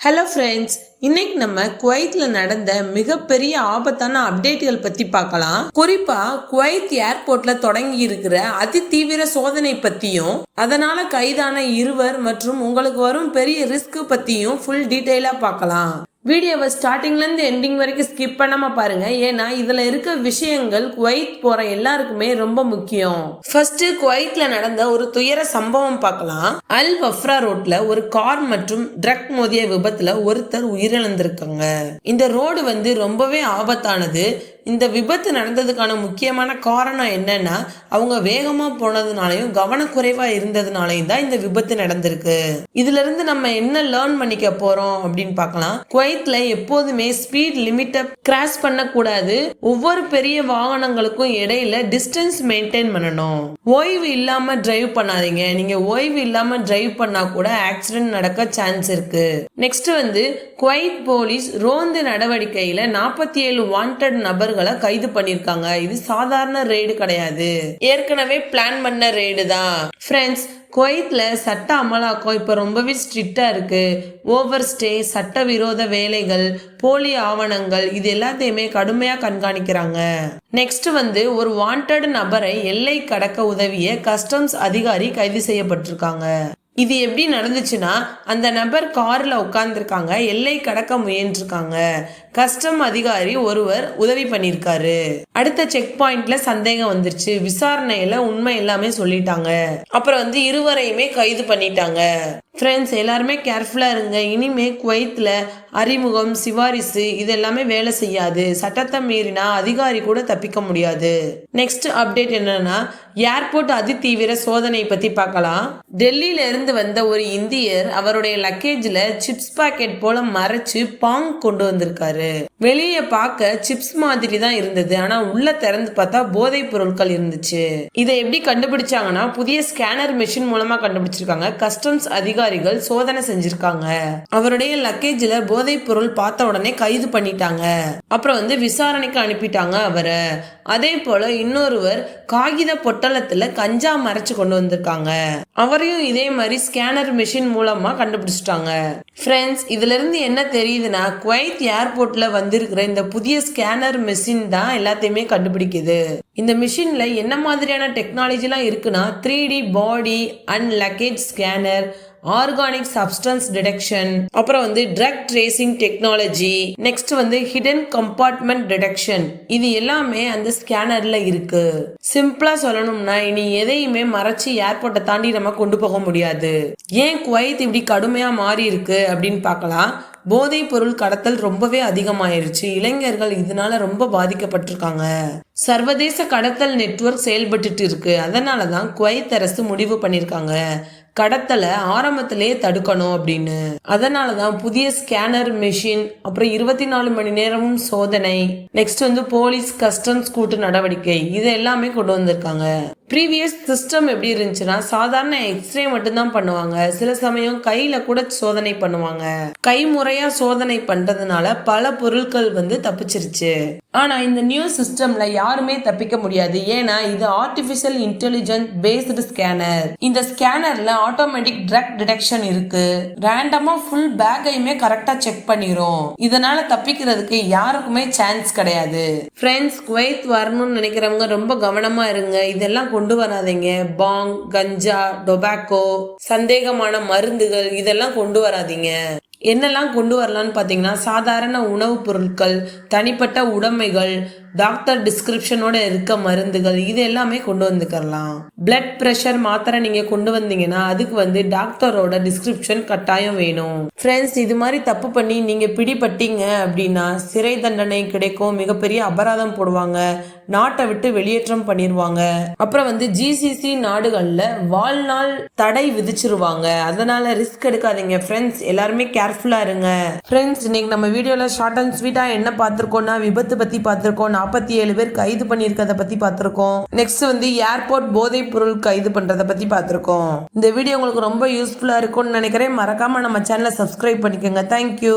Hello friends இன்னைக்கு நம்ம குவைத்ல நடந்த மிகப்பெரிய ஆபத்தான அப்டேட்டுகள் பத்தி பார்க்கலாம். குறிப்பா குவைத் ஏர்போர்ட்ல தொடங்கி இருக்கிற அதி தீவிர சோதனை பத்தியும் அதனால கைதான இருவர் மற்றும் உங்களுக்கு வரும் பெரிய ரிஸ்க் பத்தியும் ஃபுல் டீட்டெயிலா பார்க்கலாம். வீடியோவை ஸ்டார்டிங்ல இருந்து எண்டிங் வரைக்கும் ஸ்கிப் பண்ணாம பாருங்க. ஏன்னா இதில் இருக்க விஷயங்கள் குவைத் போற எல்லாருக்குமே ரொம்ப முக்கியம். ஃபர்ஸ்ட் குவைத்ல நடந்த ஒரு துயர சம்பவம் பார்க்கலாம். அல் வஃப்ரா ரோட்ல ஒரு கார் மற்றும் ட்ரக் மோதிய விபத்துல ஒருத்தர் உயிரிழந்திருக்காங்க. இந்த ரோடு வந்து ரொம்பவே ஆபத்தானது. இந்த விபத்து நடந்ததுக்கான முக்கியமான காரணம் என்னன்னா அவங்க வேகமா போனதுனாலையும் கவனக்குறைவா இருந்ததுனாலையும் தான் இந்த விபத்து நடந்திருக்கு. இதுல இருந்து நம்ம என்ன லேர்ன் பண்ணிக்க போறோம் அப்படின்னு பார்க்கலாம். பைக்ல எப்போதுமே ஸ்பீட் லிமிட்டை கிராஸ் பண்ணக்கூடாது. ஒவ்வொரு பெரிய வாகனங்களுக்கும் இடையில டிஸ்டன்ஸ் மெயின்டைன் பண்ணணும். ஓய்வு இல்லாம டிரைவ் பண்ணாதீங்க. நீங்க ஓய்வு இல்லாம டிரைவ் பண்ணா கூட ஆக்சிடென்ட் நடக்க சான்ஸ் இருக்கு. நெக்ஸ்ட் வந்து குவைத் போலீஸ் ரோந்து நடவடிக்கையில நாற்பத்தி ஏழு வாண்டட் நபர்களை கைது பண்ணிருக்காங்க. இது சாதாரண ரெய்டு கிடையாது. ஏற்கனவே பிளான் பண்ண ரெய்டு தான். ஃப்ரெண்ட்ஸ் குவைத்தில் சட்ட அமலாக்கம் இப்போ ரொம்பவே ஸ்ட்ரிக்டாக இருக்குது ஓவர் ஸ்டே சட்டவிரோத வேலைகள் போலி ஆவணங்கள் இது எல்லாத்தையுமே கடுமையாக கண்காணிக்கிறாங்க. நெக்ஸ்ட் வந்து ஒரு வாண்டட் நபரை எல்லை கடக்க உதவிய கஸ்டம்ஸ் அதிகாரி கைது செய்யப்பட்டிருக்காங்க. இது எப்படி நடந்துச்சுன்னா அந்த நபர் காரில் உட்கார்ந்துருக்காங்க எல்லை கடக்க முயன்றிருக்காங்க. கஸ்டம் அதிகாரி ஒருவர் உதவி பண்ணியிருக்காரு அடுத்த செக் பாயிண்ட்ல சந்தேகம் வந்துருச்சு. விசாரணையில உண்மை எல்லாமே சொல்லிட்டாங்க. அப்புறம் வந்து இருவரையுமே கைது பண்ணிட்டாங்க. ஃப்ரெண்ட்ஸ் எல்லாருமே கேர்ஃபுல்லாக இருங்க. இனிமே குவைத்தில் அறிமுகம் சிவாரிசு இது எல்லாமே வேலை செய்யாது. சட்டத்தை மீறினா அதிகாரி கூட தப்பிக்க முடியாது. நெக்ஸ்ட் அப்டேட் என்னன்னா ஏர்போர்ட் அதிதீவிர சோதனை பற்றி பார்க்கலாம். டெல்லியில இருந்து வந்த ஒரு இந்தியர் அவருடைய லக்கேஜில் சிப்ஸ் பாக்கெட் போல மறைச்சு பாங் கொண்டு வந்திருக்காரு. வெளியே பார்க்க சிப்ஸ் மாதிரி தான் இருந்தது. ஆனால் உள்ள திறந்து பார்த்தா போதைப் பொருட்கள் இருந்துச்சு. இதை எப்படி கண்டுபிடிச்சாங்கன்னா புதிய ஸ்கேனர் மெஷின் மூலமா கண்டுபிடிச்சிருக்காங்க. கஸ்டம்ஸ் அதிகாரிகள் சோதனை செஞ்சிருக்காங்க. அவருடைய லக்கேஜ்ல போதைப் பொருள் பார்த்த உடனே கைது பண்ணிட்டாங்க. அப்புறம் வந்து விசாரணைக்கு அனுப்பிட்டாங்க அவரை. அதே போல இன்னொருவர் காகித பொட்டலத்துல கஞ்சா மறைச்சு கொண்டு வந்திருக்காங்க. அவரையும் இதே மாதிரி ஸ்கேனர் மிஷின் மூலமா கண்டுபிடிச்சிட்டாங்க. ஃப்ரெண்ட்ஸ் இதுல இருந்து என்ன தெரியுதுன்னா குவைத் ஏர்போர்ட்ல வந்திருக்கிற இந்த புதிய ஸ்கேனர் மிஷின் தான் எல்லாத்தையுமே கண்டுபிடிக்குது. இந்த மிஷின்ல என்ன மாதிரியான டெக்னாலஜிலாம் இருக்குன்னா three D body and luggage scanner organic substance detection அப்புறம் வந்து ட்ரக் ட்ரேசிங் டெக்னாலஜி நெக்ஸ்ட் வந்து ஹிடன் கம்பார்ட்மெண்ட் டிடெக்ஷன் இது எல்லாமே அந்த ஸ்கேனர்ல இருக்கு. சிம்பிளா சொல்லணும்னா இனி எதையுமே மறைச்சு ஏர்போர்ட்டை தாண்டி நம்ம கொண்டு போக முடியாது. ஏன் குவைத் இப்படி கடுமையா மாறி இருக்கு அப்படின்னு பார்க்கலாம். போதைப் பொருள் கடத்தல் ரொம்பவே அதிகமாயிருச்சு. இளைஞர்கள் இதனால ரொம்ப பாதிக்கப்பட்டிருக்காங்க. சர்வதேச கடத்தல் நெட்வொர்க் செயல்பட்டுட்டு இருக்கு. அதனால தான் குவைத் அரசு முடிவு பண்ணியிருக்காங்க. கடத்தலை ஆரம்பத்திலே தடுக்கணும் அப்படின்னு. அதனால தான் புதிய ஸ்கேனர் மெஷின் அப்புறம் இருபத்தி நாலு மணி நேரமும் சோதனை. நெக்ஸ்ட் வந்து போலீஸ் கஸ்டம்ஸ் கூட்டு நடவடிக்கை. இது எல்லாமே கொண்டு வந்திருக்காங்க. ப்ரீவியஸ் சிஸ்டம் எப்படி இருந்துச்சுன்னா சாதாரண எக்ஸ்ரே மட்டும்தான் பண்ணுவாங்க. சில சமயம் கையில கூட சோதனை பண்ணுவாங்க. கைமுறையா சோதனை பண்றதுனால பல பொருட்கள் வந்து தப்பிச்சிருச்சு. ஆனா இந்த நியூ சிஸ்டம்ல யாருமே தப்பிக்க முடியாது. ஏன்னா இது ஆர்டிபிஷியல் இன்டெலிஜென்ட் பேஸ்டு ஸ்கேனர் இந்த ஸ்கேனர்ல ஆட்டோமேட்டிக் ட்ரக் டிடெக்ஷன் இருக்கு. ரேண்டமா ஃபுல் பேக்கையுமே கரெக்டா செக் பண்ணிரும். இதனால தப்பிக்கிறதுக்கு யாருக்குமே சான்ஸ் கிடையாது. ஃப்ரெண்ட்ஸ் குவைத் வரணும்னு நினைக்கிறவங்க ரொம்ப கவனமா இருங்க. இதெல்லாம் கொண்டு வராதீங்க. பாங் கஞ்சா டொபாக்கோ சந்தேகமான மருந்துகள் இதெல்லாம் கொண்டு வராதீங்க. என்னெல்லாம் கொண்டு வரலான்னு பார்த்தீங்கன்னா சாதாரண உணவுப் பொருட்கள் தனிப்பட்ட உடைமைகள் டாக்டர் டிஸ்கிரிப்ஷனோட இருக்க மருந்துகள் இது எல்லாமே கொண்டு வந்துக்கலாம் பிளட் ப்ரெஷர் மாத்திரை நீங்கள் கொண்டு வந்தீங்கன்னா அதுக்கு வந்து டாக்டரோட டிஸ்கிரிப்ஷன் கட்டாயம் வேணும். ஃப்ரெண்ட்ஸ் இது மாதிரி தப்பு பண்ணி நீங்கள் பிடிபட்டீங்க அப்படின்னா சிறை தண்டனை கிடைக்கும் மிகப்பெரிய அபராதம் போடுவாங்க. நாட்டை விட்டு வெளியேற்றம் பண்ணிடுவாங்க அப்புறம் வந்து ஜிசிசி நாடுகளில் வாழ்நாள் தடை விதிச்சிருவாங்க. அதனால ரிஸ்க் எடுக்காதீங்க ஃப்ரெண்ட்ஸ் எல்லாருமே கேர்ஃபுல்லாக இருங்க. ஃப்ரெண்ட்ஸ் இன்னைக்கு நம்ம வீடியோவில் ஷார்ட் அண்ட் ஸ்வீட்டாக என்ன பார்த்துருக்கோம்னா விபத்து பற்றி பார்த்துருக்கோம். நாற்பத்தி ஏழு பேர் கைது பண்ணியிருக்கதை பற்றி பார்த்துருக்கோம். நெக்ஸ்ட் வந்து ஏர்போர்ட் போதைப் பொருள் கைது பண்ணுறதை பற்றி பார்த்துருக்கோம். இந்த வீடியோ உங்களுக்கு ரொம்ப யூஸ்ஃபுல்லாக இருக்கும்னு நினைக்கிறேன். மறக்காமல் நம்ம சேனலை சப்ஸ்கிரைப் பண்ணிக்கோங்க. தேங்க்யூ